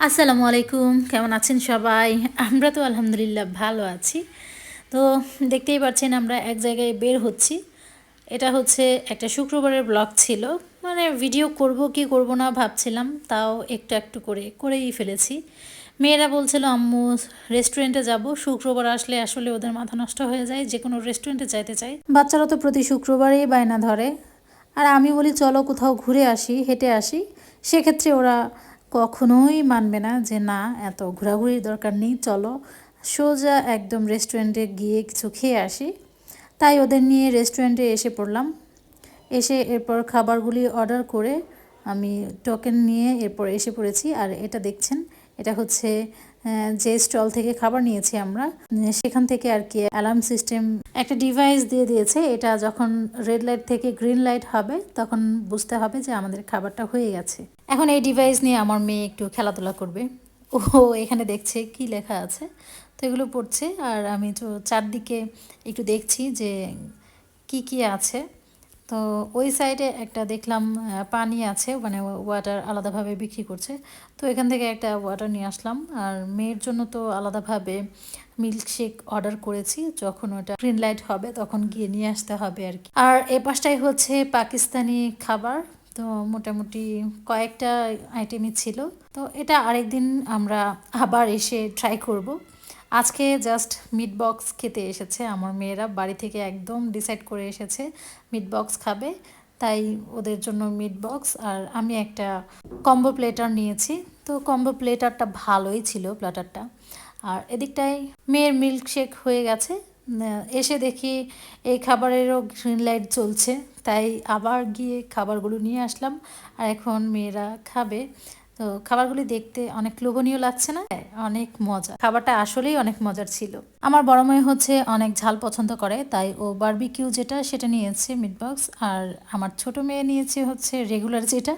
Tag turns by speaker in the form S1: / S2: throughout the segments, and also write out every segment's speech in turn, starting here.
S1: আসসালামু আলাইকুম, কেমন আছেন সবাই? আমরা তো আলহামদুলিল্লাহ ভালো আছি। তো দেখতেই পাচ্ছেন আমরা এক জায়গায় বের হচ্ছি। এটা হচ্ছে একটা শুক্রবারের ব্লগ ছিল। মানে ভিডিও করব কি করব না ভাবছিলাম, তাও একটু একটু করে, করেই ফেলেছি। মেয়েরা বলছিল, আম্মু রেস্টুরেন্টে যাব। শুক্রবার আসলে আসলে ওদের মাথা নষ্ট হয়ে যায়। যে কোনো রেস্টুরেন্টে যাইতে চাই। বাচ্চারা তো প্রতি শুক্রবারেই বায়না ধরে। আর আমি বলি, চলো কোথাও ঘুরে আসি, হেঁটে আসি। সেক্ষেত্রে ওরা কখনোই মানবে না যে না, এত ঘোরাঘুরির দরকার নেই, চলো। সোজা একদম রেস্টুরেন্টে গিয়ে কিছু খেয়ে আসি। তাই ওদের নিয়ে রেস্টুরেন্টে এসে পড়লাম। এসে এরপর খাবারগুলি অর্ডার করে আমি টোকেন নিয়ে এরপর এসে পড়েছি। আর এটা দেখছেন, এটা হচ্ছে যে স্টল থেকে খাবার নিয়েছি আমরা সেখান থেকে আর কি অ্যালার্ম সিস্টেম একটা ডিভাইস দিয়ে দিয়েছে। এটা যখন রেড লাইট থেকে গ্রিন লাইট হবে, তখন বুঝতে হবে যে আমাদের খাবারটা হয়ে গেছে। এখন এই ডিভাইস নিয়ে আমার মেয়ে একটু খেলাধুলা করবে। ও এখানে দেখছে কি লেখা আছে। তো এগুলো পড়ছে আর আমি তো চারদিকে একটু দেখছি যে কি কি আছে। তো ওই সাইডে একটা দেখলাম পানি আছে মানে ওয়াটার আলাদাভাবে বিক্রি করছে। তো এখান থেকে একটা ওয়াটার নিয়ে আসলাম। আর মেয়ের জন্য তো আলাদাভাবে মিল্কশেক অর্ডার করেছি। যখন ওটা গ্রিন লাইট হবে, তখন গিয়ে নিয়ে আসতে হবে আর কি। আর এ পাশটাই হচ্ছে পাকিস্তানি খাবার। তো মোটামুটি কয়েকটা আইটেমই ছিল। তো এটা আরেকদিন আমরা আবার এসে ট্রাই করব। আজকে জাস্ট মিট বক্স খেতে এসেছে আমার মেয়েরা, বাড়ি থেকে একদম ডিসাইড করে এসেছে মিট বক্স খাবে, তাই ওদের জন্য মিট বক্স আর আমি একটা কম্বো প্লেটার নিয়েছি। তো কম্বো প্লেটারটা ভালোই ছিল প্লেটারটা আর এদিকটায় মেয়ের মিল্কশেক হয়ে গেছে। এসে দেখি এই খাবারেরও গ্রিন লাইট চলছে, তাই আবার গিয়ে খাবারগুলো নিয়ে আসলাম। আর এখন মেয়েরা খাবে। তো খাবারগুলি দেখতে অনেক লোভনীয় লাগছে না? অনেক মজা। খাবারটা আসলেই অনেক মজার ছিল। আমার বড় মেয়ে হচ্ছে অনেক ঝাল পছন্দ করে, তাই ও বারবিকিউ যেটা সেটা নিয়েছে মিট বক্স আর আমার ছোট মেয়ে নিয়েছে হচ্ছে রেগুলার যেটা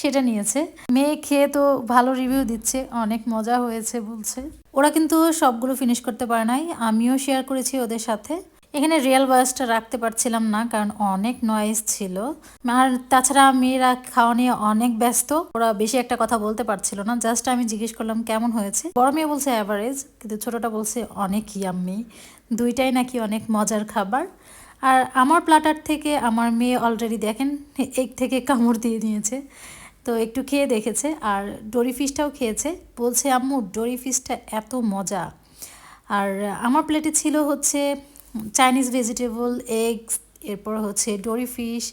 S1: সেটা নিয়েছে। মেয়ে খেয়ে তো ভালো রিভিউ দিচ্ছে, অনেক মজা হয়েছে বলছে। ওরা কিন্তু সবগুলো ফিনিশ করতে পারে নাই, আমিও শেয়ার করেছি ওদের সাথে। এখানে রিয়েল ভয়েসটা রাখতে পারছিলাম না, কারণ অনেক নয়েজ ছিল। আর তাছাড়া মেয়েরা খাওয়া নিয়ে অনেক ব্যস্ত, ওরা বেশি একটা কথা বলতে পারছিল না। জাস্ট আমি জিজ্ঞেস করলাম, কেমন হয়েছে? বড় মেয়ে বলছে অ্যাভারেজ কিন্তু ছোটটা বলছে, অনেক ইয়াম্মি দুইটাই নাকি অনেক মজার খাবার। আর আমার প্লাটার থেকে আমার মেয়ে অলরেডি দেখেন এক থেকে কামড় দিয়ে নিয়েছে তো একটু খেয়ে দেখেছে, আর ডোরি ফিশটাও খেয়েছে। বলছে, আম্মু ডোরি ফিশটা এত মজা। আর আমার প্লেটে ছিল হচ্ছে চাইনিজ ভেজিটেবল এগস এরপর হচ্ছে ডোরি ফিশ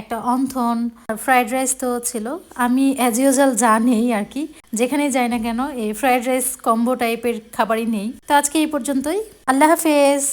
S1: একটা অন্থন ফ্রাইড রাইস তো ছিল। আমি অ্যাজ ইউজাল যা নেই আর কি যেখানে যাই না কেন, এই ফ্রাইড রাইস কম্বো টাইপের খাবারই নেই। তো আজকে এই পর্যন্তই। আল্লাহ হাফেজ।